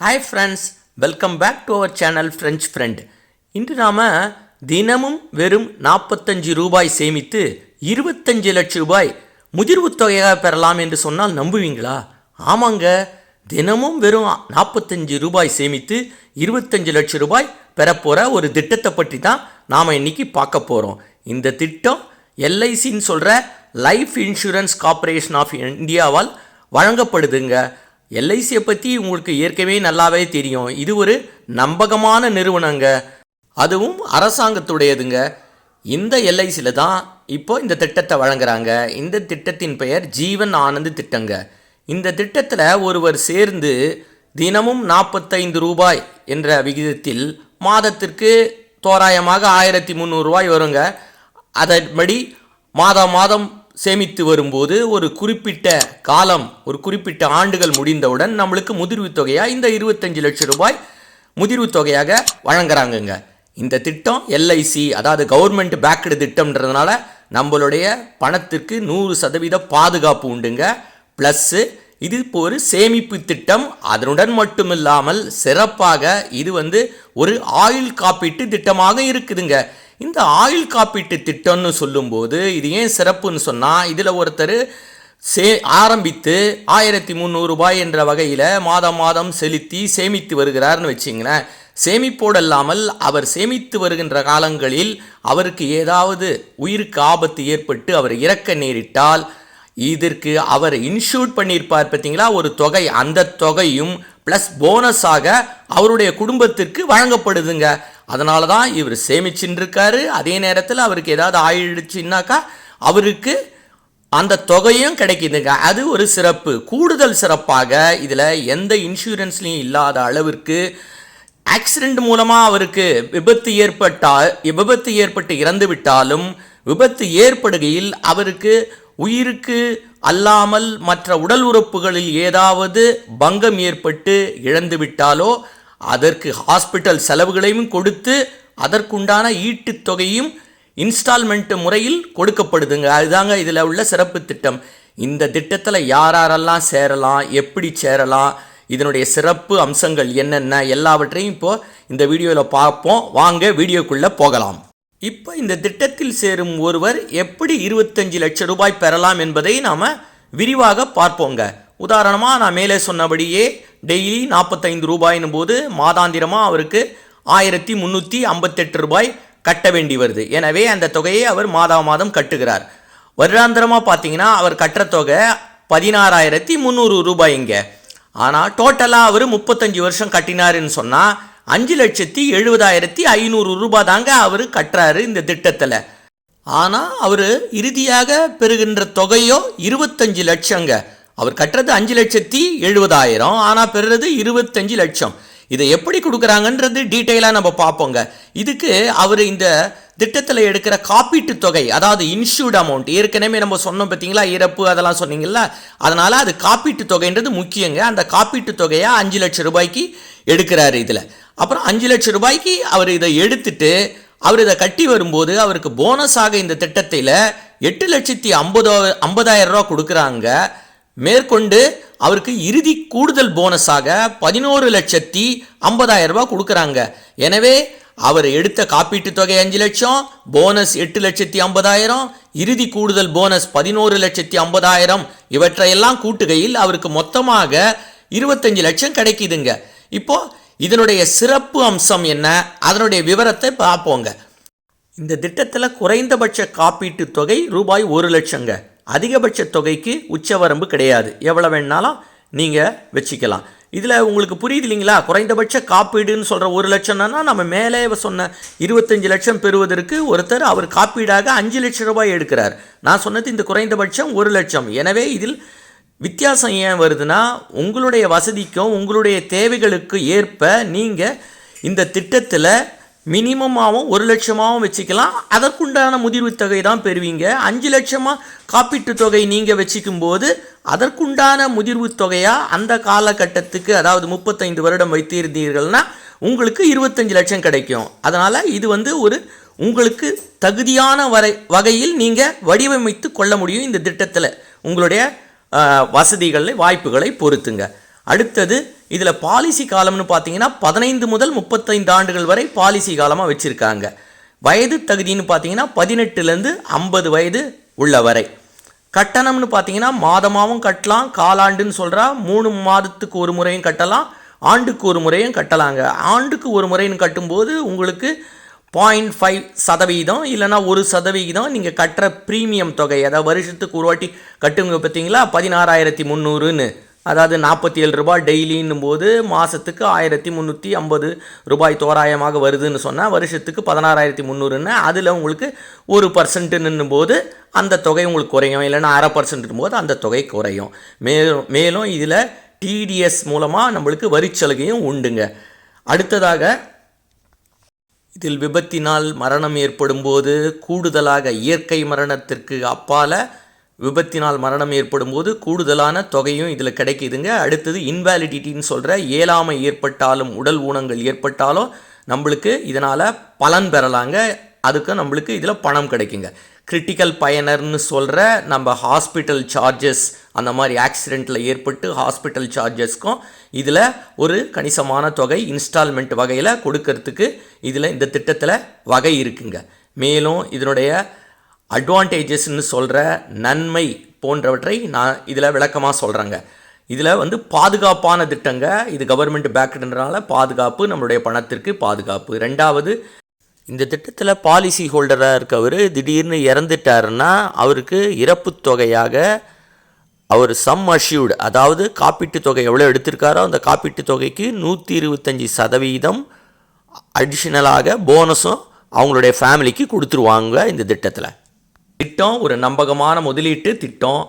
Hi friends welcome back to our channel French friend இன்று நாம் தினமும் வெறும் நாற்பத்தஞ்சு ரூபாய் சேமித்து இருபத்தஞ்சு லட்சம் ரூபாய் முதிர்வு தொகையாக பெறலாம் என்று சொன்னால் நம்புவீங்களா? ஆமாங்க தினமும் வெறும் நாற்பத்தஞ்சு ரூபாய் சேமித்து இருபத்தஞ்சு லட்சம் ரூபாய் பெறப்போகிற ஒரு திட்டத்தை பற்றி தான் நாம் இன்னைக்கு பார்க்க போகிறோம் இந்த திட்டம் எல்ஐசின்னு சொல்கிற லைஃப் இன்சூரன்ஸ் கார்ப்பரேஷன் ஆஃப் இந்தியாவால் வழங்கப்படுதுங்க. எல்ஐசியை பற்றி உங்களுக்கு ஏற்கனவே நல்லாவே தெரியும். இது ஒரு நம்பகமான நிறுவனங்க. அதுவும் அரசாங்கத்துடையதுங்க. இந்த எல்ஐசியில் தான் இப்போ இந்த திட்டத்தை வழங்குறாங்க. இந்த திட்டத்தின் பெயர் ஜீவன் ஆனந்த் திட்டங்க. இந்த திட்டத்தில் ஒருவர் சேர்ந்து தினமும் நாற்பத்தைந்து ரூபாய் என்ற விகிதத்தில் மாதத்திற்கு தோராயமாக ஆயிரத்தி முந்நூறுரூவாய் வருங்க. அதன்படி மாதம் மாதம் சேமித்து வரும்போது ஒரு குறிப்பிட்ட காலம் ஒரு குறிப்பிட்ட ஆண்டுகள் முடிந்தவுடன் நம்மளுக்கு முதிர்வு தொகையாக இந்த இருபத்தஞ்சு லட்சம் ரூபாய் முதிர்வு தொகையாக வழங்குறாங்கங்க. இந்த திட்டம் எல்ஐசி அதாவது கவர்மெண்ட் பேக்கடு திட்டம்ன்றதுனால நம்மளுடைய பணத்திற்கு நூறு சதவீத பாதுகாப்பு உண்டுங்க. ப்ளஸ்ஸு இது இப்போ ஒரு சேமிப்பு திட்டம். அதனுடன் மட்டும் இல்லாமல் சிறப்பாக இது வந்து ஒரு ஆயுள் காப்பீட்டு திட்டமாக இருக்குதுங்க. இந்த ஆயுள் காப்பீட்டு திட்டம்னு சொல்லும்போது இது ஏன் சிறப்புன்னு சொன்னால் இதில் ஒருத்தர் சே ஆரம்பித்து ஆயிரத்தி முந்நூறு ரூபாய் என்ற வகையில் மாதம் மாதம் செலுத்தி சேமித்து வருகிறார்னு வச்சிங்களேன். சேமிப்போடு அல்லாமல் அவர் சேமித்து வருகின்ற காலங்களில் அவருக்கு ஏதாவது உயிருக்கு ஆபத்து ஏற்பட்டு அவர் இறக்க நேரிட்டால் இதற்கு அவர் இன்ஷூட் பண்ணியிருப்பார் பார்த்தீங்களா? ஒரு தொகை. அந்த தொகையும் ப்ளஸ் போனஸாக அவருடைய குடும்பத்திற்கு வழங்கப்படுதுங்க. அதனால தான் இவர் சேமிச்சுன்னு இருக்காரு அதே நேரத்தில் அவருக்கு ஏதாவது ஆயிடுச்சுன்னாக்கா அவருக்கு அந்த தொகையும் கிடைக்குதுங்க அது ஒரு சிறப்பு. கூடுதல் சிறப்பாக இதில் எந்த இன்சூரன்ஸ்லையும் இல்லாத அளவிற்கு ஆக்சிடெண்ட் மூலமாக அவருக்கு விபத்து ஏற்பட்டால் விபத்து ஏற்பட்டு இறந்து விட்டாலும் விபத்து ஏற்படுகையில் அவருக்கு உயிருக்கு அல்லாமல் மற்ற உடல் உறுப்புகளில் ஏதாவது பங்கம் ஏற்பட்டு இழந்து விட்டாலோ அதற்கு ஹாஸ்பிட்டல் செலவுகளையும் கொடுத்து அதற்குண்டான ஈட்டுத் தொகையும் இன்ஸ்டால்மெண்ட் முறையில் கொடுக்கப்படுதுங்க. அதுதாங்க இதில் உள்ள சிறப்பு திட்டம். இந்த திட்டத்தில் யாரெல்லாம் சேரலாம் எப்படி சேரலாம் இதனுடைய சிறப்பு அம்சங்கள் என்னென்ன எல்லாவற்றையும் இப்போ இந்த வீடியோவில் பார்ப்போம். வாங்க வீடியோக்குள்ளே போகலாம். இப்போ இந்த திட்டத்தில் சேரும் ஒருவர் எப்படி இருபத்தஞ்சு லட்சம் ரூபாய் பெறலாம் என்பதை நாம் விரிவாக பார்ப்போங்க. உதாரணமாக நான் மேலே சொன்னபடியே டெய்லி நாற்பத்தைந்து ரூபாயினும் போது மாதாந்திரமாக அவருக்கு ஆயிரத்தி முந்நூற்றி ஐம்பத்தெட்டு ரூபாய் கட்ட வேண்டி வருது. எனவே அந்த தொகையை அவர் மாதா மாதம் கட்டுகிறார். வருடாந்திரமாக பார்த்தீங்கன்னா அவர் கட்டுற தொகை பதினாறாயிரத்தி முந்நூறு ரூபாய்ங்க ஆனால் டோட்டலாக அவர் முப்பத்தஞ்சு வருஷம் கட்டினாருன்னு சொன்னால் அஞ்சு லட்சத்தி எழுபதாயிரத்தி ஐநூறு ரூபாய் தாங்க அவர் கட்டுறாரு இந்த திட்டத்தில். ஆனால் அவர் இறுதியாக பெறுகின்ற தொகையோ இருபத்தஞ்சு லட்சங்க. அவர் கட்டுறது அஞ்சு லட்சத்தி எழுபதாயிரம் ஆனால் பெறுறது இருபத்தஞ்சு லட்சம். இதை எப்படி கொடுக்குறாங்கன்றது டீட்டெயிலாக நம்ம பார்ப்போங்க. இதுக்கு அவர் இந்த திட்டத்தில் எடுக்கிற காப்பீட்டு தொகை அதாவது இன்சூர்ட் அமௌண்ட் ஏற்கனவே நம்ம சொன்னோம் பார்த்தீங்களா இறப்பு அதெல்லாம் சொன்னீங்கல்ல அதனால் அது காப்பீட்டு தொகைன்றது முக்கியங்க. அந்த காப்பீட்டு தொகையை அஞ்சு லட்சம் ரூபாய்க்கு எடுக்கிறாரு இதில். அப்புறம் அஞ்சு லட்சம் ரூபாய்க்கு அவர் இதை எடுத்துட்டு அவர் இதை கட்டி வரும்போது அவருக்கு போனஸாக இந்த திட்டத்தில் எட்டு லட்சத்தி ஐம்பதோ ஐம்பதாயிரம் ரூபா கொடுக்குறாங்க. மேற்கொண்டு அவருக்கு இறுதி கூடுதல் போனஸாக பதினோரு லட்சத்தி ஐம்பதாயிரம் ரூபாய் கொடுக்குறாங்க. எனவே அவர் எடுத்த காப்பீட்டு தொகை அஞ்சு லட்சம் போனஸ் எட்டு லட்சத்தி ஐம்பதாயிரம் இறுதி கூடுதல் போனஸ் பதினோரு லட்சத்தி ஐம்பதாயிரம். இவற்றையெல்லாம் கூட்டுகையில் அவருக்கு மொத்தமாக இருபத்தஞ்சு லட்சம் கிடைக்குதுங்க. இப்போ இதனுடைய சிறப்பு அம்சம் என்ன? அதனுடைய விவரத்தை பார்ப்போங்க. இந்த திட்டத்தில் குறைந்தபட்ச காப்பீட்டு தொகை ரூபாய் ஒரு லட்சங்க. அதிகபட்ச தொகைக்கு உச்சவரம்பு கிடையாது. எவ்வளோ வேணாலும் நீங்கள் வச்சுக்கலாம். இதில் உங்களுக்கு புரியுது இல்லைங்களா? குறைந்தபட்ச காப்பீடுன்னு சொல்கிற ஒரு லட்சம்னா நம்ம மேலே சொன்ன இருபத்தஞ்சு லட்சம் பெறுவதற்கு ஒருத்தர் அவர் காப்பீடாக அஞ்சு லட்சம் ரூபாய் எடுக்கிறார். நான் சொன்னது இந்த குறைந்தபட்சம் ஒரு லட்சம். எனவே இதில் வித்தியாசம் ஏன் வருதுன்னா உங்களுடைய வசதிக்கும் உங்களுடைய தேவைகளுக்கு ஏற்ப நீங்கள் இந்த திட்டத்தில் மினிமமாகவும் ஒரு லட்சமாகவும் வச்சுக்கலாம். அதற்குண்டான முதிர்வு தொகை தான் பெறுவீங்க. அஞ்சு லட்சமாக காப்பீட்டு தொகை நீங்கள் வச்சுக்கும் போது அதற்குண்டான முதிர்வு தொகையாக அந்த காலகட்டத்துக்கு அதாவது முப்பத்தைந்து வருடம் வைத்திருந்தீர்கள்னா உங்களுக்கு இருபத்தஞ்சு லட்சம் கிடைக்கும். அதனால் இது வந்து ஒரு உங்களுக்கு தகுதியான வரை வகையில் நீங்கள் வடிவமைத்து கொள்ள முடியும் இந்த திட்டத்தில். உங்களுடைய வசதிகளை வாய்ப்புகளை பொறுத்துங்க. அடுத்தது இதில் பாலிசி காலம்னு பார்த்தீங்கன்னா பதினைந்து முதல் முப்பத்தைந்து ஆண்டுகள் வரை பாலிசி காலமாக வச்சுருக்காங்க. வயது தகுதின்னு பார்த்தீங்கன்னா பதினெட்டுலேருந்து ஐம்பது வயது உள்ள வரை கட்டணம்னு பார்த்தீங்கன்னா மாதமாகவும் கட்டலாம் காலாண்டுன்னு சொல்கிறா மூணு மாதத்துக்கு ஒரு முறையும் கட்டலாம் ஆண்டுக்கு ஒரு முறையும் கட்டலாங்க. ஆண்டுக்கு ஒரு முறைன்னு கட்டும்போது உங்களுக்கு பாயிண்ட் ஃபைவ் சதவீதம் இல்லைனா ஒரு சதவிகிதம் நீங்கள் கட்டுற ப்ரீமியம் தொகை. அதாவது வருஷத்துக்கு ஒரு வாட்டி கட்டுங்க பார்த்தீங்களா பதினாறாயிரத்தி முந்நூறுன்னு. அதாவது நாற்பத்தி ஏழு ரூபாய் டெய்லின்னும் போது மாதத்துக்கு ஆயிரத்தி முந்நூற்றி ஐம்பது ரூபாய் தோராயமாக வருதுன்னு சொன்னால் வருஷத்துக்கு பதினாறாயிரத்தி முந்நூறுன்னு அதில் உங்களுக்கு ஒரு பர்சன்ட்டுன்னும் போது அந்த தொகை உங்களுக்கு குறையும். இல்லைன்னா அரை பர்சன்ட்னும் போது அந்த தொகை குறையும். மேலும் மேலும் இதில் டிடிஎஸ் மூலமாக நம்மளுக்கு வரிச்சலுகையும் உண்டுங்க. அடுத்ததாக இதில் விபத்தினால் மரணம் ஏற்படும் போது கூடுதலாக இயற்கை மரணத்திற்கு அப்பால விபத்தினால் மரணம் ஏற்படும் போது கூடுதலான தொகையும் இதில் கிடைக்குதுங்க. அடுத்தது இன்வாலிடிட்டின்னு சொல்கிற ஏழாமை ஏற்பட்டாலும் உடல் ஊனங்கள் ஏற்பட்டாலும் நம்மளுக்கு இதனால் பலன் பெறலாங்க. அதுக்கு நம்மளுக்கு இதில் பணம் கிடைக்குங்க. கிரிட்டிக்கல் பயனர்னு சொல்கிற நம்ம ஹாஸ்பிட்டல் சார்ஜஸ் அந்த மாதிரி ஆக்சிடெண்ட்டில் ஏற்பட்டு ஹாஸ்பிட்டல் சார்ஜஸ்க்கும் இதில் ஒரு கணிசமான தொகை இன்ஸ்டால்மெண்ட் வகையில் கொடுக்கறதுக்கு இதில் இந்த திட்டத்தில் வகை இருக்குங்க. மேலும் இதனுடைய அட்வான்டேஜஸ்ன்னு சொல்கிற நன்மை போன்றவற்றை நான் இதில் விளக்கமாக சொல்கிறேங்க இதில் வந்து பாதுகாப்பான திட்டங்க. இது கவர்மெண்ட் பேக்குன்றனால பாதுகாப்பு நம்மளுடைய பணத்திற்கு பாதுகாப்பு. ரெண்டாவது இந்த திட்டத்தில் பாலிசி ஹோல்டராக இருக்கவர் திடீர்னு இறந்துட்டாருன்னா அவருக்கு இறப்பு தொகையாக அவர் சம் அஷ்யூர்டு அதாவது காப்பீட்டு தொகை எவ்வளோ எடுத்திருக்காரோ அந்த காப்பீட்டு தொகைக்கு நூற்றி இருபத்தஞ்சி சதவீதம் அடிஷ்னலாக போனஸும் அவங்களுடைய ஃபேமிலிக்கு கொடுத்துருவாங்க இந்த திட்டத்தில். திட்டம் ஒரு நம்பகமான முதலீட்டு திட்டம்.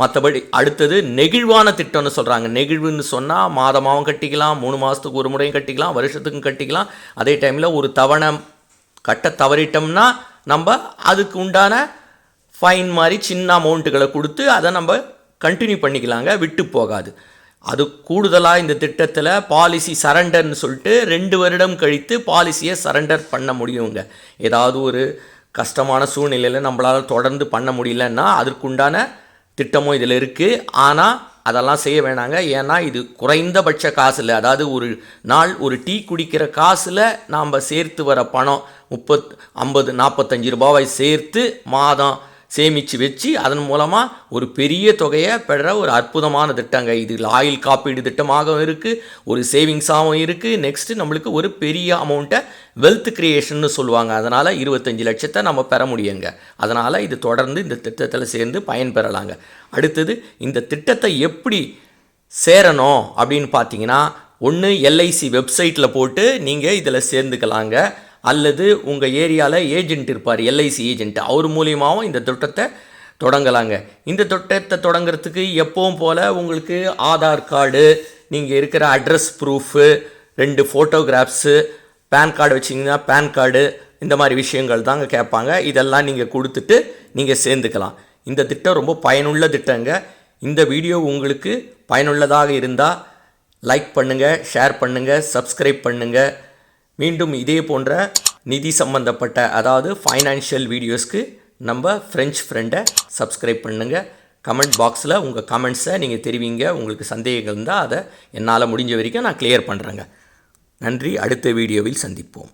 மற்றபடி அடுத்தது நெகிழ்வான திட்டம்னு சொல்கிறாங்க நெகிழ்வுன்னு சொன்னால் மாதமாகவும் கட்டிக்கலாம் மூணு மாதத்துக்கு ஒரு முறையும் கட்டிக்கலாம் வருஷத்துக்கும் கட்டிக்கலாம். அதே டைமில் ஒரு தவணை கட்ட தவறிட்டோம்னா நம்ம அதுக்கு உண்டான ஃபைன் மாதிரி சின்ன அமௌண்ட்டுகளை கொடுத்து அதை நம்ம கண்டினியூ பண்ணிக்கலாங்க விட்டு போகாது. அது கூடுதலாக இந்த திட்டத்தில் பாலிசி சரண்டர்னு சொல்லிட்டு ரெண்டு வருடம் கழித்து பாலிசியை சரண்டர் பண்ண முடியுங்க. ஏதாவது ஒரு கஷ்டமான சூழ்நிலையில் நம்மளால் தொடர்ந்து பண்ண முடியலன்னா அதற்குண்டான திட்டமும் இதில் இருக்குது ஆனால் அதெல்லாம் செய்ய வேணாங்க. ஏன்னா இது குறைந்தபட்ச காசில் அதாவது ஒரு நாள் ஒரு டீ குடிக்கிற காசில் நாம் சேர்த்து வர பணம் முப்பத் ஐம்பது நாற்பத்தஞ்சு ரூபாவை சேர்த்து மாதம் சேமித்து வச்சு அதன் மூலமாக ஒரு பெரிய தொகையை பெற ஒரு அற்புதமான திட்டங்க. இது ஆயில் காப்பீடு திட்டமாகவும் இருக்குது ஒரு சேவிங்ஸாகவும் இருக்குது நெக்ஸ்ட்டு நம்மளுக்கு ஒரு பெரிய அமௌண்ட்டை வெல்த் கிரியேஷன்னு சொல்லுவாங்க. அதனால் இருபத்தஞ்சி லட்சத்தை நம்ம பெற முடியுங்க. அதனால் இது தொடர்ந்து இந்த திட்டத்தில் சேர்ந்து பயன்பெறலாங்க அடுத்தது இந்த திட்டத்தை எப்படி சேரணும் அப்படின்னு பார்த்தீங்கன்னா ஒன்று எல்ஐசி வெப்சைட்டில் போட்டு நீங்கள் இதில் சேர்ந்துக்கலாங்க. அல்லது உங்கள் ஏரியாவில் ஏஜென்ட் இருப்பார் எல்ஐசி ஏஜென்ட் அவர் மூலியமாகவும் இந்த திட்டத்தை தொடங்கலாங்க. இந்த திட்டத்தை தொடங்குறதுக்கு எப்பவும் போல் உங்களுக்கு ஆதார் கார்டு நீங்கள் இருக்கிற அட்ரஸ் ப்ரூஃபு ரெண்டு ஃபோட்டோகிராஃப்ஸு பேன் கார்டு வச்சிங்கன்னா பேன் கார்டு இந்த மாதிரி விஷயங்கள் தாங்க கேட்பாங்க. இதெல்லாம் நீங்கள் கொடுத்துட்டு நீங்கள் சேர்ந்துக்கலாம். இந்த திட்டம் ரொம்ப பயனுள்ள திட்டங்க. இந்த வீடியோ உங்களுக்கு பயனுள்ளதாக இருந்தால் லைக் பண்ணுங்கள் ஷேர் பண்ணுங்கள் சப்ஸ்கிரைப் பண்ணுங்கள் மீண்டும் இதே போன்ற நிதி சம்பந்தப்பட்ட அதாவது ஃபைனான்ஷியல் வீடியோஸ்க்கு நம்ம ஃப்ரெஞ்ச் ஃப்ரெண்டை சப்ஸ்கிரைப் பண்ணுங்கள் கமெண்ட் பாக்ஸில் உங்கள் கமெண்ட்ஸை நீங்கள் தெரிவிங்க. உங்களுக்கு சந்தேகங்கள் இருந்தால் அதை என்னால் முடிஞ்ச வரைக்கும் நான் கிளியர் பண்ணுறேங்க நன்றி. அடுத்த வீடியோவில் சந்திப்போம்.